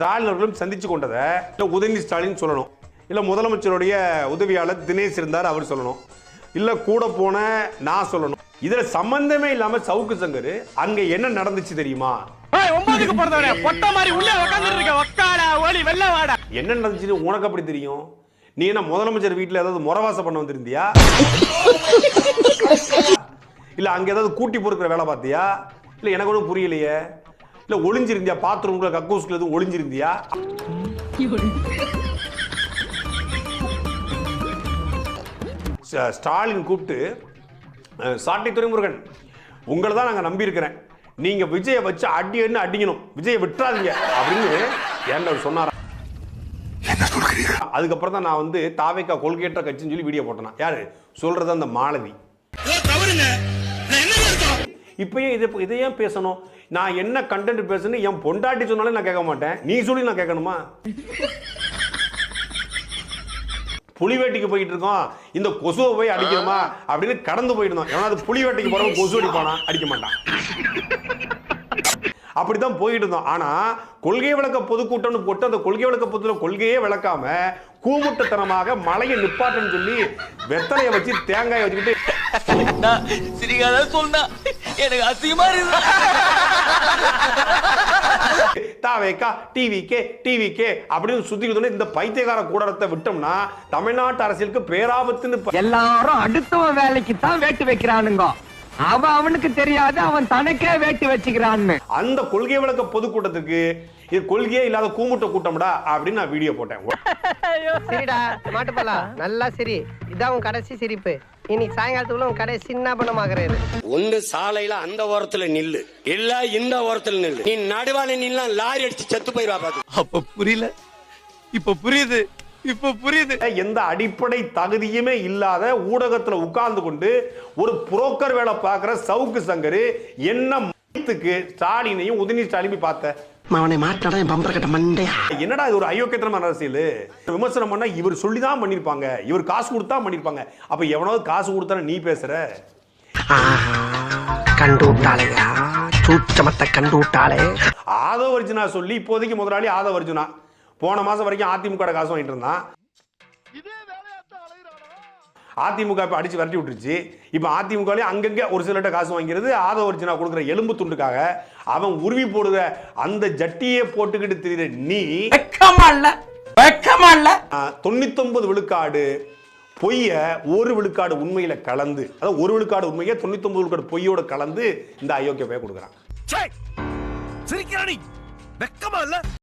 ஸ்டாலின் அவர்களும் சந்திச்சு கொண்டதை இல்லை உதயநிதி ஸ்டாலின் சொல்லணும். இல்லை முதலமைச்சருடைய உதவியாளர் தினேஷ் இருந்தார் அவர் சொல்லணும். இல்லை கூட போன நான் சொல்லணும். இதில் சம்பந்தமே இல்லாமல் சவுக்கு சங்கர் அங்கே என்ன நடந்துச்சு தெரியுமா? ஒன்பதுக்கு பிறந்தவனே பொட்ட மாதிரி உள்ள உட்காந்துட்டு இருக்க ஒக்காடா ஓலி வெள்ள வாடா. என்ன நடந்துச்சுன்னு உனக்கு அப்படி தெரியும்? நீ என்ன முதலமைச்சர் வீட்டில் ஏதாவது முறவாசம் பண்ண வந்திருந்தியா? இல்லை அங்கே ஏதாவது கூட்டி பொறுக்கிற வேலை பார்த்தியா? இல்லை எனக்கு ஒன்றும் புரியலையே. இல்லை ஒளிஞ்சிருந்தியா? பாத்ரூம்குள்ள கக்கூஸ்குள்ள எதுவும் ஒளிஞ்சிருந்தியா? ஸ்ட- ஸ்டாலின் கூப்பிட்டு சாட்டை துறைமுருகன் உங்களை தான் நாங்கள் நம்பியிருக்கிறேன். நீங்க விஜயை வச்சு அடி அடின்னு அடிக்கணும்? விஜயை விட்டுறாதீங்க. அப்படின்னு அவர் சொன்னாரா? அதுக்கப்புறம் தான் நான் வந்து தாவேக்கா கொள்கையற்ற கட்சின்னு சொல்லி வீடியோ போட்டேன். யாரு? சொல்றது அந்த மாலதி. இப்பயும் இதை இதை ஏன் பேசணும்? நான் என்ன கண்டென்ட் பேசணும் என் பொண்டாட்டி சொன்னாலும் நான் கேட்க மாட்டேன். நீ சொல்லி நான் கேட்கணுமா? புலிவேட்டைக்கு போயிட்டு இருக்கோம். இந்த கொசுவை போய் அடிக்கணுமா அப்படின்னு கடந்து போயிடணும் ஏன்னா அது புலி வேட்டைக்கு போறவன் கொசு அடிப்பானா? அடிக்க மாட்டான். அப்படிதான் போயிட்டு இருந்தோம். ஆனா கொள்கை விளக்க பொதுக்கூட்டம்னு போட்டு அந்த கொள்கை விளக்க பொதுல கொள்கையே விளக்காம கூமுட்டத்தனமாக மலையை நிப்பாட்டுன்னு சொல்லி வெத்தலையை வச்சு தேங்காயை வச்சுக்கிட்டு சிரிக்காத சொன்னா எனக்கு அசிங்கமா இருக்கு தாவேக்கா டிவிக்கே டிவிக்கே அப்படின்னு சுத்திக்கிட்டு இந்த பைத்தியகார கூடரத்தை விட்டோம்னா தமிழ்நாட்டு அரசியலுக்கு பேராபத்துன்னு எல்லாரும் அடுத்தவன் வேலைக்கு தான் வேட்டு வைக்கிறானுங்க. அவன் அவனுக்கு தெரியாது அவன் தனக்கே வேட்டு வச்சுக்கிறான்னு. அந்த கொள்கை விளக்க பொதுக்கூட்டத்துக்கு இது கொள்கையே இல்லாத கூமுட்ட கூட்டம்டா அப்படின்னு நான் வீடியோ போட்டேன். சரிடா மாட்டுப்பலா நல்லா சரி. இதான் உன் கடைசி சிரிப்பு. இன்னைக்கு சாயங்காலத்துக்குள்ள கடை சின்ன பணமாகிறது ஒண்ணு சாலையில அந்த ஓரத்துல நில்லு. இல்ல இந்த ஓரத்துல நில்லு. நீ நடுவால நின்னா லாரி அடிச்சு செத்து போயிருவா பாத்து. அப்ப புரியல. இப்ப புரியுது. இப்ப புரியுது. எந்த அடிப்படை தகுதியுமே இல்லாத ஊடகத்துல உட்கார்ந்து கொண்டு ஒரு புரோக்கர் வேலை பார்க்கிற சவுக்கு சங்கரு என்ன ஸ்டாலினையும் உதயநிதி ஸ்டாலின் பார்த்த? அவனை மாட்டாடா என் பம்பர கட்ட மண்டையா? என்னடா இது ஒரு அயோக்கியத்தனமான அரசியல் விமர்சனம் பண்ணா இவர் சொல்லி தான் பண்ணிருப்பாங்க. இவர் காசு கொடுத்தா பண்ணிருப்பாங்க. அப்ப எவனாவது காசு கொடுத்தா நீ பேசுற? கண்டு விட்டாளையா சூச்சமத்தை கண்டு விட்டாளே ஆதவ அர்ஜுனா சொல்லி இப்போதைக்கு முதலாளி ஆதவ அர்ஜுனா. போன மாசம் வரைக்கும் அதிமுக காசு வாங்கிட்டு இருந்தான். அதிமுக இப்ப அடிச்சு விரட்டி விட்டுருச்சு. இப்ப அதிமுக அங்கங்க ஒரு சிலர்கிட்ட காசு வாங்கிறது ஆதவ அர்ஜுனா கொடுக்குற எலும்பு துண்டுக்காக அவன் உருவி போடுற அந்த ஜட்டியே போட்டுக்கிட்டு திரியிற நீ வெக்கமா இல்ல. வெக்கமா இல்ல. தொண்ணூத்தொன்பது விழுக்காடு பொய்ய ஒரு விழுக்காடு உண்மையில கலந்து அதாவது ஒரு விழுக்காடு உண்மையை தொண்ணூத்தொன்பது விழுக்காடு பொய்யோட கலந்து இந்த அயோக்கிய போய் கொடுக்குறான். சிரிக்கிறானி வெக்கமா இல்ல?